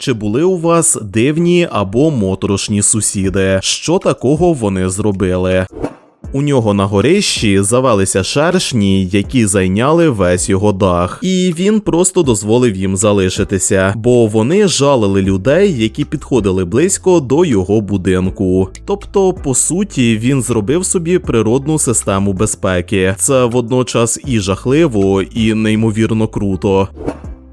Чи були у вас дивні або моторошні сусіди? Що такого вони зробили? У нього на горищі завелися шершні, які зайняли весь його дах, і він просто дозволив їм залишитися, бо вони жалили людей, які підходили близько до його будинку. Тобто, по суті, він зробив собі природну систему безпеки. Це водночас і жахливо, і неймовірно круто.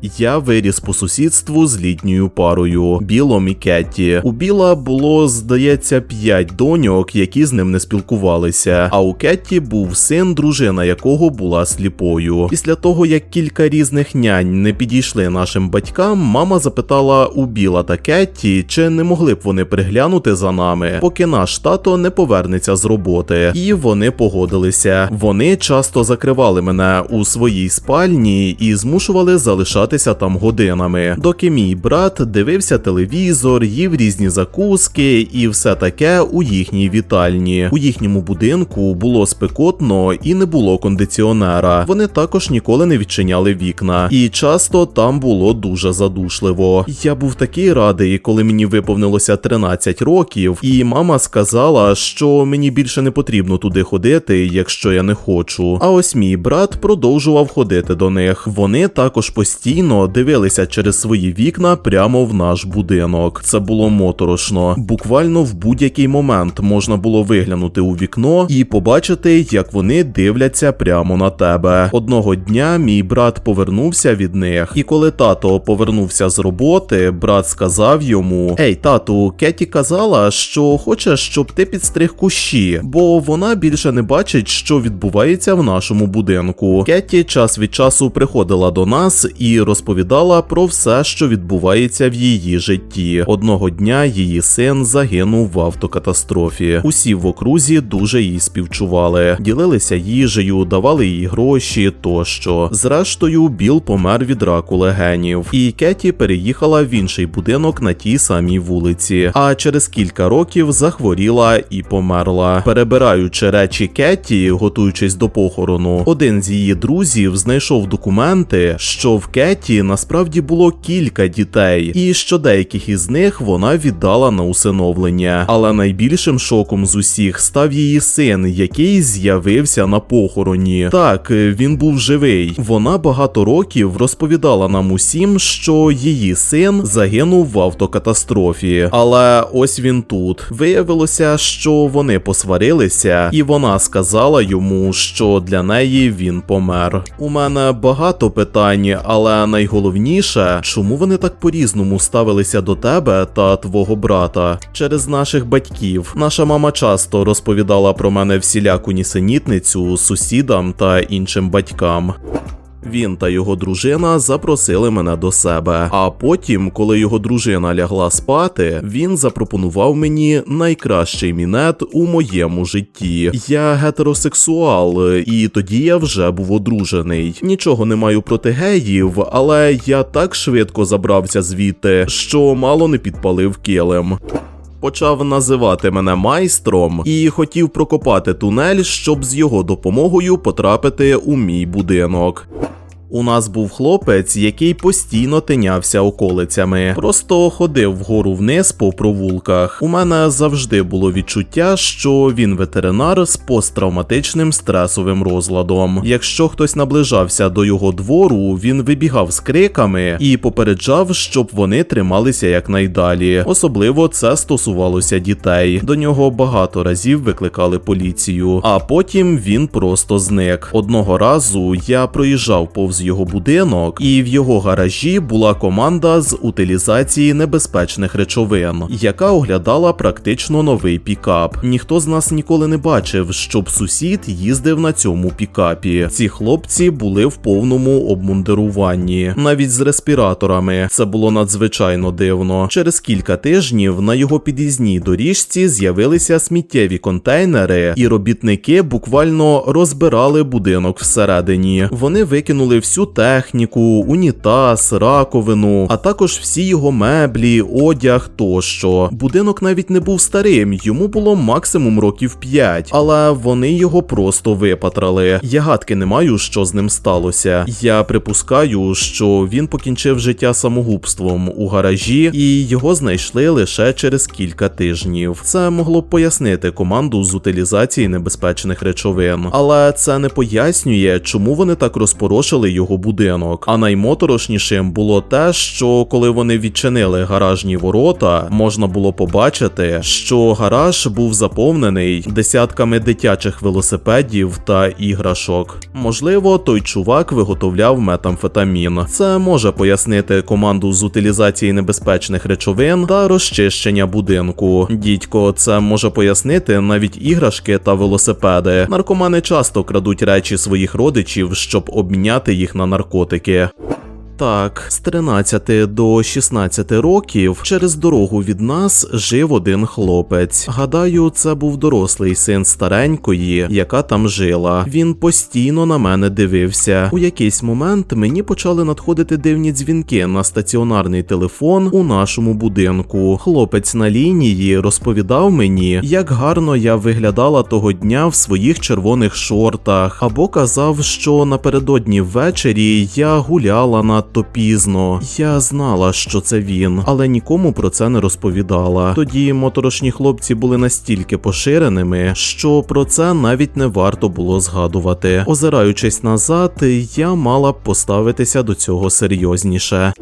Я виріс по сусідству з літньою парою Білом і Кетті. У Біла було, здається, п'ять доньок, які з ним не спілкувалися. А у Кетті був син, дружина якого була сліпою. Після того, як кілька різних нянь не підійшли нашим батькам, мама запитала у Біла та Кетті, чи не могли б вони приглянути за нами, поки наш тато не повернеться з роботи. І вони погодилися. Вони часто закривали мене у своїй спальні і змушували залишати залишатися там годинами, доки мій брат дивився телевізор, їв різні закуски і все таке у їхній вітальні. У їхньому будинку було спекотно і не було кондиціонера. Вони також ніколи не відчиняли вікна, і часто там було дуже задушливо. Я був такий радий, коли мені виповнилося 13 років, і мама сказала, що мені більше не потрібно туди ходити, якщо я не хочу. А ось мій брат продовжував ходити до них. Вони також постійно постійно дивилися через свої вікна прямо в наш будинок. Це було моторошно. Буквально в будь-який момент можна було виглянути у вікно і побачити, як вони дивляться прямо на тебе. Одного дня мій брат повернувся від них, і коли тато повернувся з роботи, брат сказав йому: Ей, тату, Кеті казала, що хоче, щоб ти підстриг кущі, бо вона більше не бачить, що відбувається в нашому будинку. Кеті час від часу приходила до нас і розповідала про все, що відбувається в її житті. Одного дня її син загинув в автокатастрофі. Усі в окрузі дуже їй співчували, ділилися їжею, давали їй гроші тощо. Зрештою, Біл помер від раку легенів, і Кеті переїхала в інший будинок на тій самій вулиці. А через кілька років захворіла і померла. Перебираючи речі Кеті, готуючись до похорону, один з її друзів знайшов документи, що в Кеті Кеті насправді було кілька дітей, і що деяких із них вона віддала на усиновлення. Але найбільшим шоком з усіх став її син, який з'явився на похороні. Так, він був живий. Вона багато років розповідала нам усім, що її син загинув в автокатастрофі. Але ось він тут. Виявилося, що вони посварилися, і вона сказала йому, що для неї він помер. У мене багато питань, але найголовніше, чому вони так по-різному ставилися до тебе та твого брата через наших батьків. Наша мама часто розповідала про мене всіляку нісенітницю сусідам та іншим батькам. Він та його дружина запросили мене до себе. А потім, коли його дружина лягла спати, він запропонував мені найкращий мінет у моєму житті. Я гетеросексуал, і тоді я вже був одружений. Нічого не маю проти геїв, але я так швидко забрався звідти, що мало не підпалив килим. Почав називати мене майстром і хотів прокопати тунель, щоб з його допомогою потрапити у мій будинок. У нас був хлопець, який постійно тинявся околицями, просто ходив вгору вниз по провулках. У мене завжди було відчуття, що він ветеринар з посттравматичним стресовим розладом. Якщо хтось наближався до його двору, він вибігав з криками і попереджав, щоб вони трималися якнайдалі. Особливо це стосувалося дітей. До нього багато разів викликали поліцію, а потім він просто зник. Одного разу я проїжджав повз повз його будинок, і в його гаражі була команда з утилізації небезпечних речовин, яка оглядала практично новий пікап. Ніхто з нас ніколи не бачив, щоб сусід їздив на цьому пікапі. Ці хлопці були в повному обмундируванні, навіть з респіраторами. Це було надзвичайно дивно. Через кілька тижнів на його під'їзній доріжці з'явилися сміттєві контейнери, і робітники буквально розбирали будинок всередині. Вони викинули всю техніку, унітаз, раковину, а також всі його меблі, одяг тощо. Будинок навіть не був старим, йому було максимум років 5, але вони його просто випатрали. Я гадки не маю, що з ним сталося. Я припускаю, що він покінчив життя самогубством у гаражі, і його знайшли лише через кілька тижнів. Це могло б пояснити команду з утилізації небезпечних речовин, але це не пояснює, чому вони так розпорошили його будинок. А наймоторошнішим було те, що коли вони відчинили гаражні ворота, можна було побачити, що гараж був заповнений десятками дитячих велосипедів та іграшок. Можливо, той чувак виготовляв метамфетамін. Це може пояснити команду з утилізації небезпечних речовин та розчищення будинку. Дідько, це може пояснити навіть іграшки та велосипеди. Наркомани часто крадуть речі своїх родичів, щоб обміняти їх на наркотики. Так, з 13 до 16 років через дорогу від нас жив один хлопець. Гадаю, це був дорослий син старенької, яка там жила. Він постійно на мене дивився. У якийсь момент мені почали надходити дивні дзвінки на стаціонарний телефон у нашому будинку. Хлопець на лінії розповідав мені, як гарно я виглядала того дня в своїх червоних шортах, або казав, що напередодні ввечері я гуляла надто пізно. Я знала, що це він, але нікому про це не розповідала. Тоді моторошні хлопці були настільки поширеними, що про це навіть не варто було згадувати. Озираючись назад, я мала б поставитися до цього серйозніше.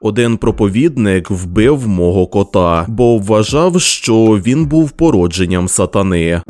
Один проповідник вбив мого кота, бо вважав, що він був породженням сатани.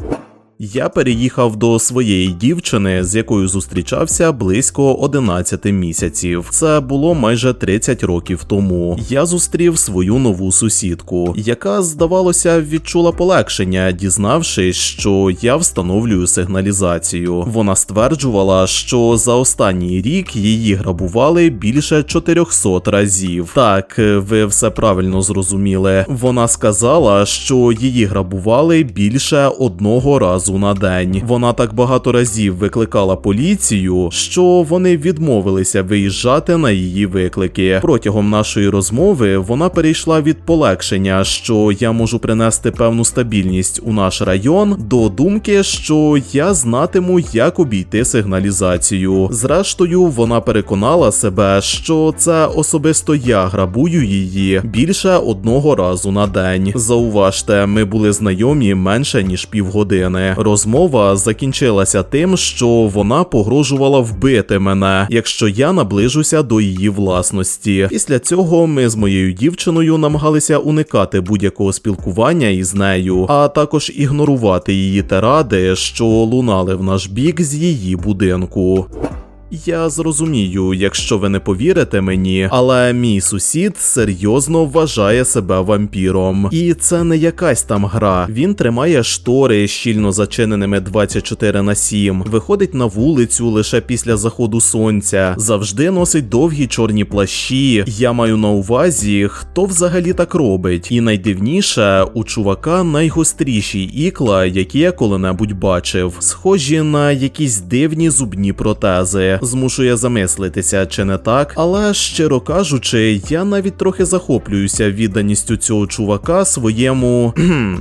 Я переїхав до своєї дівчини, з якою зустрічався близько 11 місяців. Це було майже 30 років тому. Я зустрів свою нову сусідку, яка, здавалося, відчула полегшення, дізнавшись, що я встановлюю сигналізацію. Вона стверджувала, що за останній рік її грабували більше 400 разів. Так, ви все правильно зрозуміли. Вона сказала, що її грабували більше одного разу на день. Вона так багато разів викликала поліцію, що вони відмовилися виїжджати на її виклики. Протягом нашої розмови вона перейшла від полегшення, що я можу принести певну стабільність у наш район, до думки, що я знатиму, як обійти сигналізацію. Зрештою, вона переконала себе, що це особисто я грабую її більше одного разу на день. Зауважте, ми були знайомі менше ніж півгодини. Розмова закінчилася тим, що вона погрожувала вбити мене, якщо я наближуся до її власності. Після цього ми з моєю дівчиною намагалися уникати будь-якого спілкування із нею, а також ігнорувати її тиради, що лунали в наш бік з її будинку. Я зрозумію, якщо ви не повірите мені, але мій сусід серйозно вважає себе вампіром. І це не якась там гра. Він тримає штори щільно зачиненими 24 на 7, виходить на вулицю лише після заходу сонця, завжди носить довгі чорні плащі. Я маю на увазі, хто взагалі так робить. І найдивніше, у чувака найгостріші ікла, які я коли-небудь бачив, схожі на якісь дивні зубні протези змушує замислитися, чи не так. Але щиро кажучи, я навіть трохи захоплююся відданістю цього чувака своєму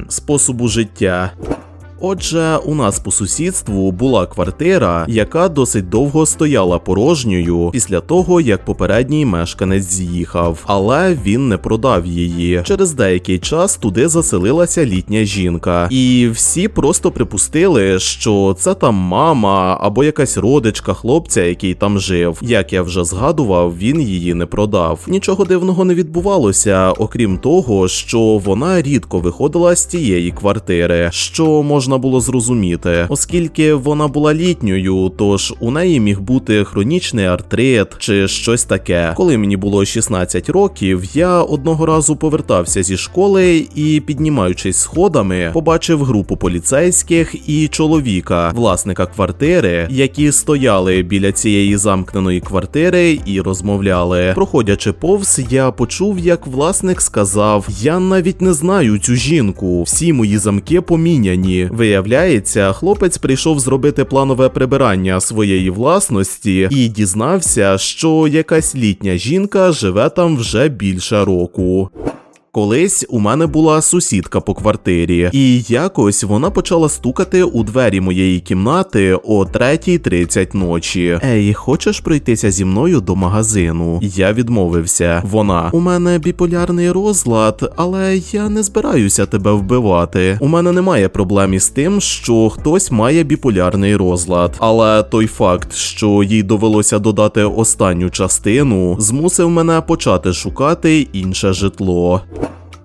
способу життя. Отже, у нас по сусідству була квартира, яка досить довго стояла порожньою після того, як попередній мешканець з'їхав, але він не продав її. Через деякий час туди заселилася літня жінка, і всі просто припустили, що це там мама або якась родичка хлопця, який там жив. Як я вже згадував, він її не продав. Нічого дивного не відбувалося, окрім того, що вона рідко виходила з тієї квартири, що можна було зрозуміти, оскільки вона була літньою, тож у неї міг бути хронічний артрит чи щось таке. Коли мені було 16 років, я одного разу повертався зі школи і, піднімаючись сходами, побачив групу поліцейських і чоловіка, власника квартири, які стояли біля цієї замкненої квартири і розмовляли. Проходячи повз, я почув, як власник сказав: Я навіть не знаю цю жінку, всі мої замки поміняні. Виявляється, хлопець прийшов зробити планове прибирання своєї власності і дізнався, що якась літня жінка живе там вже більше року. Колись у мене була сусідка по квартирі, і якось вона почала стукати у двері моєї кімнати о 3.30 ночі. Ей, хочеш пройтися зі мною до магазину? Я відмовився. Вона у мене біполярний розлад, але я не збираюся тебе вбивати. У мене немає проблем із тим, що хтось має біполярний розлад. Але той факт, що їй довелося додати останню частину, змусив мене почати шукати інше житло.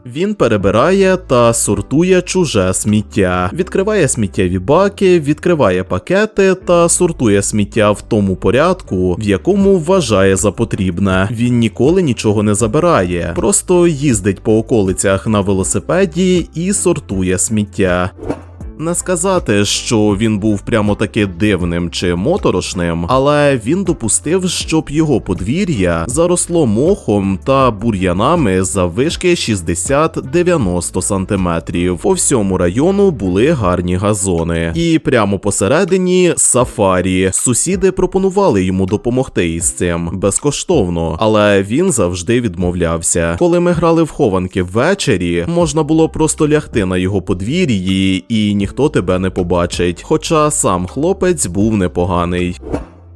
Він перебирає та сортує чуже сміття, відкриває сміттєві баки, відкриває пакети та сортує сміття в тому порядку, в якому вважає за потрібне. Він ніколи нічого не забирає, просто їздить по околицях на велосипеді і сортує сміття. Не сказати, що він був прямо таки дивним чи моторошним, але він допустив, щоб його подвір'я заросло мохом та бур'янами заввишки 60-90 сантиметрів. По всьому району були гарні газони, і прямо посередині сафарі. Сусіди пропонували йому допомогти із цим безкоштовно, але він завжди відмовлявся. Коли ми грали в хованки ввечері, можна було просто лягти на його подвір'ї і ніхто тебе не побачить. Хоча сам хлопець був непоганий.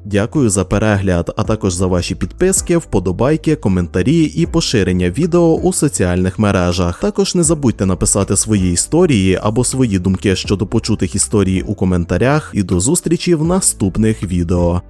Дякую за перегляд, а також за ваші підписки, вподобайки, коментарі і поширення відео у соціальних мережах. Також не забудьте написати свої історії або свої думки щодо почутих історій у коментарях. І до зустрічі в наступних відео.